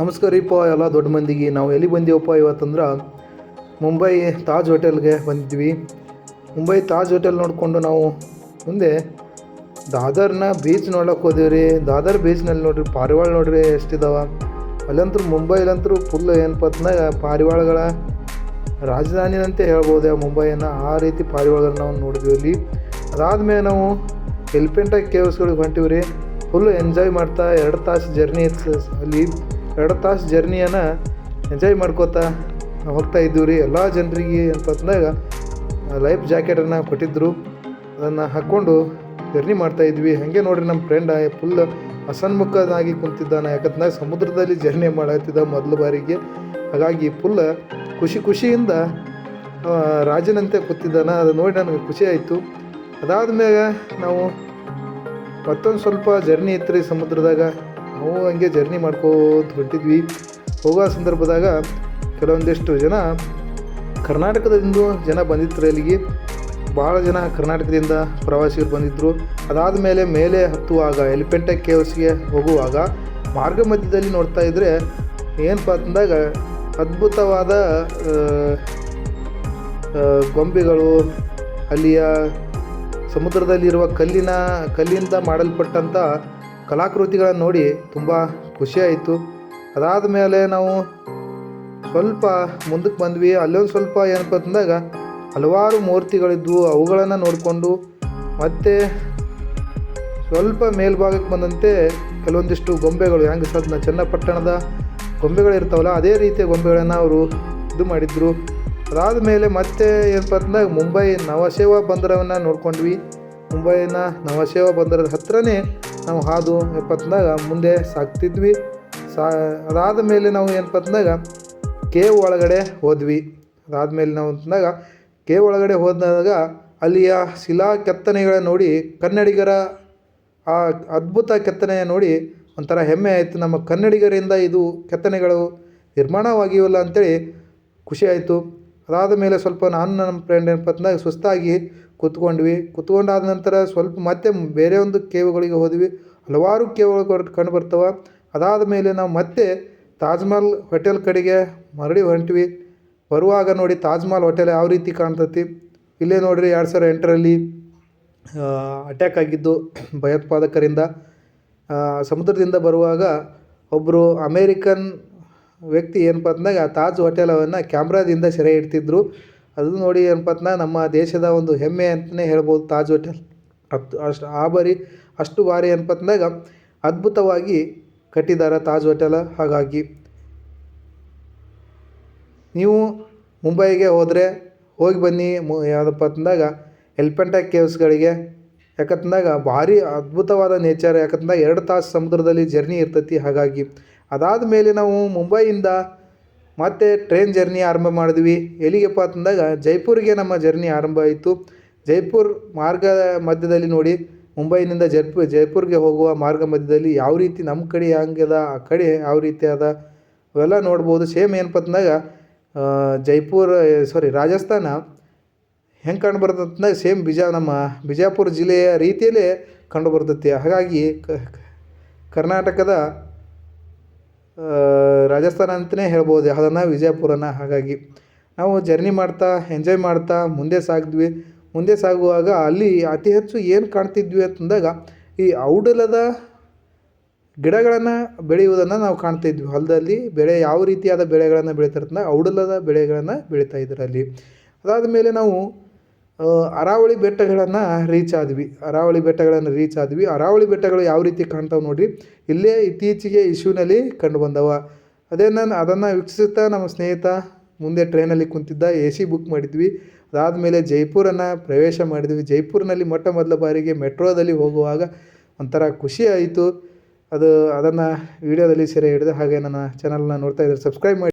ನಮಸ್ಕಾರ ರೀಪ್ಪ ಎಲ್ಲ ದೊಡ್ಡ ಮಂದಿಗೆ. ನಾವು ಎಲ್ಲಿ ಬಂದೀವಪ್ಪ ಇವತ್ತಂದ್ರೆ? ಮುಂಬೈ ತಾಜ್ ಹೋಟೆಲ್ಗೆ ಬಂದಿದ್ವಿ. ಮುಂಬೈ ತಾಜ್ ಹೋಟೆಲ್ ನೋಡಿಕೊಂಡು ನಾವು ಮುಂದೆ ದಾದರ್ನ ಬೀಚ್ ನೋಡೋಕೆ ಹೋದೀವಿ ದಾದರ್ ಬೀಚ್ನಲ್ಲಿ ನೋಡ್ರಿ, ಪಾರಿವಾಳ ನೋಡ್ರಿ ಎಷ್ಟಿದಾವ. ಅಲ್ಲಂತೂ ಮುಂಬೈಲಂತೂ ಫುಲ್ ಏನಪ್ಪ ಅಂತಂದಾಗ ಪಾರಿವಾಳಗಳ ರಾಜಧಾನಿನಂತೆ ಹೇಳ್ಬೋದು ಮುಂಬೈಯನ್ನು. ಆ ರೀತಿ ಪಾರಿವಾಳಗಳನ್ನ ನಾವು ನೋಡಿದ್ವಿ ಅಲ್ಲಿ. ಅದಾದಮೇಲೆ ನಾವು ಎಲಿಫೆಂಟ ಕೇವ್ಸ್ಗಳಿಗೆ ಹೊಂಟಿವಿ ರೀ. ಫುಲ್ ಎಂಜಾಯ್ ಮಾಡ್ತಾ ಎರಡು ತಾಸು ಜರ್ನಿ ಇತ್ತು ಅಲ್ಲಿ. ಎರಡು ತಾಸು ಜರ್ನಿಯನ್ನು ಎಂಜಾಯ್ ಮಾಡ್ಕೋತಾ ಹೋಗ್ತಾ ಇದ್ದೀವಿ ರೀ. ಎಲ್ಲ ಜನರಿಗೆ ಅಂತ ಅಂದಾಗ ಲೈಫ್ ಜಾಕೆಟನ್ನು ಕೊಟ್ಟಿದ್ದರು ಅದನ್ನು ಹಾಕ್ಕೊಂಡು ಜರ್ನಿ ಮಾಡ್ತಾ ಇದ್ವಿ. ಹಾಗೆ ನೋಡಿರಿ ನಮ್ಮ ಫ್ರೆಂಡ್ ಫುಲ್ ಅಸನ್ಮುಖನಾಗಿ ಕುಂತಿದ್ದಾನೆ. ಯಾಕಂತಂದಾಗ ಸಮುದ್ರದಲ್ಲಿ ಜರ್ನಿ ಮಾಡತ್ತಿದ್ದ ಮೊದಲ ಬಾರಿಗೆ. ಹಾಗಾಗಿ ಫುಲ್ ಖುಷಿ ಖುಷಿಯಿಂದ ರಾಜನಂತೆ ಕೂತಿದ್ದಾನೆ. ಅದು ನೋಡಿ ನನಗೆ ಖುಷಿ ಆಯಿತು. ಅದಾದ್ಮೇಲೆ ನಾವು ಮತ್ತೊಂದು ಸ್ವಲ್ಪ ಜರ್ನಿ ಇತ್ತು ರೀ ಸಮುದ್ರದಾಗ. ನಾವು ಹಂಗೆ ಜರ್ನಿ ಮಾಡ್ಕೋತ ಹೊಂಟಿದ್ವಿ. ಹೋಗೋ ಸಂದರ್ಭದಾಗ ಕೆಲವೊಂದಿಷ್ಟು ಜನ ಕರ್ನಾಟಕದಿಂದ ಜನ ಬಂದಿತ್ತು ಅಲ್ಲಿಗೆ. ಭಾಳ ಜನ ಕರ್ನಾಟಕದಿಂದ ಪ್ರವಾಸಿಗರು ಬಂದಿದ್ದರು ಅದಾದ ಮೇಲೆ ಮೇಲೆ ಹತ್ತುವಾಗ ಎಲಿಫೆಂಟ ಕೇವ್ಸ್ಗೆ ಹೋಗುವಾಗ ಮಾರ್ಗ ಮಧ್ಯದಲ್ಲಿ ನೋಡ್ತಾ ಇದ್ದರೆ ಏನಪ್ಪ ಅಂತಂದಾಗ ಅದ್ಭುತವಾದ ಗೊಂಬೆಗಳು, ಅಲ್ಲಿಯ ಸಮುದ್ರದಲ್ಲಿರುವ ಕಲ್ಲಿನ ಕಲ್ಲಿಂದ ಮಾಡಲ್ಪಟ್ಟಂಥ ಕಲಾಕೃತಿಗಳನ್ನು ನೋಡಿ ತುಂಬ ಖುಷಿಯಾಯಿತು. ಅದಾದ ಮೇಲೆ ನಾವು ಸ್ವಲ್ಪ ಮುಂದಕ್ಕೆ ಬಂದ್ವಿ. ಅಲ್ಲೊಂದು ಸ್ವಲ್ಪ ಏನಪ್ಪ ಅಂತಂದಾಗ ಹಲವಾರು ಮೂರ್ತಿಗಳಿದ್ವು. ಅವುಗಳನ್ನು ನೋಡಿಕೊಂಡು ಮತ್ತು ಸ್ವಲ್ಪ ಮೇಲ್ಭಾಗಕ್ಕೆ ಬಂದಂತೆ ಕೆಲವೊಂದಿಷ್ಟು ಗೊಂಬೆಗಳು. ಹೆಂಗೆ ಸದ್ನ ಚನ್ನಪಟ್ಟಣದ ಗೊಂಬೆಗಳಿರ್ತಾವಲ್ಲ ಅದೇ ರೀತಿಯ ಗೊಂಬೆಗಳನ್ನು ಅವರು ಇದು ಮಾಡಿದ್ರು. ಅದಾದ ಮೇಲೆ ಮತ್ತೆ ಏನಪ್ಪ ಅಂತಂದಾಗ ಮುಂಬೈ ನವಸೇವಾ ಬಂದರವನ್ನು ನೋಡ್ಕೊಂಡ್ವಿ. ಮುಂಬೈನ ನವಸೇವಾ ಬಂದರದ ಹತ್ರನೇ ನಾವು ಹಾದು ಏನಪ್ಪ ಅಂತಂದಾಗ ಮುಂದೆ ಸಾಗ್ತಿದ್ವಿ. ಸಾ ಅದಾದ ಮೇಲೆ ನಾವು ಏನಪ್ಪ ಅಂತಂದಾಗ ಕೇವ್ ಒಳಗಡೆ ಹೋದ್ವಿ. ಅದಾದ ಮೇಲೆ ನಾವು ಅಂತಂದಾಗ ಕೇವ್ ಒಳಗಡೆ ಹೋದಾಗ ಅಲ್ಲಿಯ ಶಿಲಾ ಕೆತ್ತನೆಗಳನ್ನ ನೋಡಿ, ಕನ್ನಡಿಗರ ಆ ಅದ್ಭುತ ಕೆತ್ತನೆಯ ನೋಡಿ ಒಂಥರ ಹೆಮ್ಮೆ ಆಯಿತು. ನಮ್ಮ ಕನ್ನಡಿಗರಿಂದ ಇದು ಕೆತ್ತನೆಗಳು ನಿರ್ಮಾಣವಾಗಿವಲ್ಲ ಅಂತೇಳಿ ಖುಷಿ ಆಯಿತು. ಅದಾದ ಮೇಲೆ ಸ್ವಲ್ಪ ನಾನು ನಮ್ಮ ಫ್ರೆಂಡ್ ಏನಪ್ಪ ಅಂತಂದಾಗ ಸುಸ್ತಾಗಿ ಕೂತ್ಕೊಂಡ್ವಿ. ಕೂತ್ಕೊಂಡಾದ ನಂತರ ಸ್ವಲ್ಪ ಮತ್ತೆ ಬೇರೆ ಒಂದು ಕೇವುಗಳಿಗೆ ಹೋದ್ವಿ. ಹಲವಾರು ಕೇವಲ ಕಂಡು ಬರ್ತವೆ. ಅದಾದ ಮೇಲೆ ನಾವು ಮತ್ತೆ ತಾಜ್ ಮಹಲ್ ಹೋಟೆಲ್ ಕಡೆಗೆ ಮರಳಿ ಹೊಂಟ್ವಿ. ಬರುವಾಗ ನೋಡಿ ತಾಜ್ ಮಹಲ್ ಹೋಟೆಲ್ ಯಾವ ರೀತಿ ಕಾಣ್ತತಿ. ಇಲ್ಲೇ ನೋಡ್ರಿ ಎರಡು ಸಾವಿರ ಎಂಟರಲ್ಲಿ ಅಟ್ಯಾಕ್ ಆಗಿದ್ದು ಭಯೋತ್ಪಾದಕರಿಂದ. ಸಮುದ್ರದಿಂದ ಬರುವಾಗ ಒಬ್ಬರು ಅಮೇರಿಕನ್ ವ್ಯಕ್ತಿ ಏನಪ್ಪ ಆ ತಾಜ್ ಹೋಟೆಲವನ್ನು ಕ್ಯಾಮ್ರಾದಿಂದ ಸೆರೆ ಇಡ್ತಿದ್ರು ಅದು ನೋಡಿ ಏನಪ್ಪ ನಮ್ಮ ದೇಶದ ಒಂದು ಹೆಮ್ಮೆ ಅಂತಲೇ ಹೇಳ್ಬೋದು ತಾಜ್ ಹೋಟೆಲ್. ಅಷ್ಟು ಆ ಬಾರಿ ಅಷ್ಟು ಭಾರಿ ಏನಪ್ಪ ಅಂತಂದಾಗ ಅದ್ಭುತವಾಗಿ ಕಟ್ಟಿದ್ದಾರೆ ತಾಜ್ ಹೋಟೆಲ. ಹಾಗಾಗಿ ನೀವು ಮುಂಬೈಗೆ ಹೋದರೆ ಹೋಗಿ ಬನ್ನಿ. ಮು ಯಾವುದಪ್ಪ ಅಂತಂದಾಗ ಎಲ್ಪೆಂಟ ಕೇವ್ಸ್ಗಳಿಗೆ. ಯಾಕಂತಂದಾಗ ಭಾರಿ ಅದ್ಭುತವಾದ ನೇಚರ್ ಯಾಕಂದಾಗ ಎರಡು ತಾಸು ಸಮುದ್ರದಲ್ಲಿ ಜರ್ನಿ ಇರ್ತೈತಿ. ಹಾಗಾಗಿ ಅದಾದ ಮೇಲೆ ನಾವು ಮುಂಬೈಯಿಂದ ಮತ್ತೆ ಟ್ರೈನ್ ಜರ್ನಿ ಆರಂಭ ಮಾಡಿದ್ವಿ. ಎಲ್ಲಿಗೆಪ್ಪ ಅಂತಂದಾಗ ಜೈಪುರಿಗೆ ನಮ್ಮ ಜರ್ನಿ ಆರಂಭ ಆಯಿತು. ಜೈಪುರ್ ಮಾರ್ಗ ಮಧ್ಯದಲ್ಲಿ ನೋಡಿ ಮುಂಬೈನಿಂದ ಜೈಪುರ್ ಜೈಪುರ್ಗೆ ಹೋಗುವ ಮಾರ್ಗ ಮಧ್ಯದಲ್ಲಿ ಯಾವ ರೀತಿ ನಮ್ಮ ಕಡೆ ಹೆಂಗದ, ಆ ಕಡೆ ಯಾವ ರೀತಿ ಅದ, ಅವೆಲ್ಲ ನೋಡ್ಬೋದು. ಸೇಮ್ ಏನಪ್ಪ ಅಂತಂದಾಗ ಜೈಪುರ ಸಾರಿ ರಾಜಸ್ಥಾನ ಹೆಂಗೆ ಕಂಡು ಬರ್ತದೆ ಸೇಮ್ ಬಿಜಾ, ನಮ್ಮ ಬಿಜಾಪುರ ಜಿಲ್ಲೆಯ ರೀತಿಯಲ್ಲೇ ಕಂಡು ಬರ್ತೈತಿ. ಹಾಗಾಗಿ ಕರ್ನಾಟಕದ ರಾಜಸ್ಥಾನ ಅಂತಲೇ ಹೇಳ್ಬೋದು. ಅದನ್ನು ವಿಜಯಪುರನ. ಹಾಗಾಗಿ ನಾವು ಜರ್ನಿ ಮಾಡ್ತಾ, ಎಂಜಾಯ್ ಮಾಡ್ತಾ ಮುಂದೆ ಸಾಗಿದ್ವಿ. ಮುಂದೆ ಸಾಗುವಾಗ ಅಲ್ಲಿ ಅತಿ ಹೆಚ್ಚು ಏನು ಕಾಣ್ತಿದ್ವಿ ಅಂತಂದಾಗ ಈ ಔಡಲದ ಗಿಡಗಳನ್ನು ಬೆಳೆಯುವುದನ್ನು ನಾವು ಕಾಣ್ತಿದ್ವಿ. ಹೊಲದಲ್ಲಿ ಬೆಳೆ ಯಾವ ರೀತಿಯಾದ ಬೆಳೆಗಳನ್ನು ಬೆಳೀತಾರೆ ಔಡಲದ ಬೆಳೆಗಳನ್ನು ಬೆಳೀತಾ ಇದ್ರು ಅಲ್ಲಿ. ಅದಾದ ಮೇಲೆ ನಾವು ಅರಾವಳಿ ಬೆಟ್ಟಗಳನ್ನು ರೀಚ್ ಆದ್ವಿ. ಅರಾವಳಿ ಬೆಟ್ಟಗಳನ್ನು ರೀಚ್ ಆದ್ವಿ. ಅರಾವಳಿ ಬೆಟ್ಟಗಳು ಯಾವ ರೀತಿ ಕಾಣ್ತಾವೆ ನೋಡಿ ಇಲ್ಲೇ ಇತ್ತೀಚೆಗೆ ಇಶ್ಯೂನಲ್ಲಿ ಕಂಡು ಬಂದವ. ಅದೇ ನಾನು ಅದನ್ನು ವೀಕ್ಷಿಸುತ್ತಾ ನಮ್ಮ ಸ್ನೇಹಿತ ಮುಂದೆ ಟ್ರೈನಲ್ಲಿ ಕುಂತಿದ್ದ ಎ ಸಿ ಬುಕ್ ಮಾಡಿದ್ವಿ. ಅದಾದಮೇಲೆ ಜೈಪುರನ್ನು ಪ್ರವೇಶ ಮಾಡಿದ್ವಿ. ಜೈಪುರ್ನಲ್ಲಿ ಮೊಟ್ಟ ಮೊದಲ ಬಾರಿಗೆ ಮೆಟ್ರೋದಲ್ಲಿ ಹೋಗುವಾಗ ಒಂಥರ ಖುಷಿ ಆಯಿತು. ಅದು ಅದನ್ನು ವೀಡಿಯೋದಲ್ಲಿ ಸೆರೆ ಹಿಡಿದು ಹಾಗೆ ನನ್ನ ಚಾನಲ್ನ ನೋಡ್ತಾ ಇದ್ದರೆ ಸಬ್ಸ್ಕ್ರೈಬ್ ಮಾಡಿ.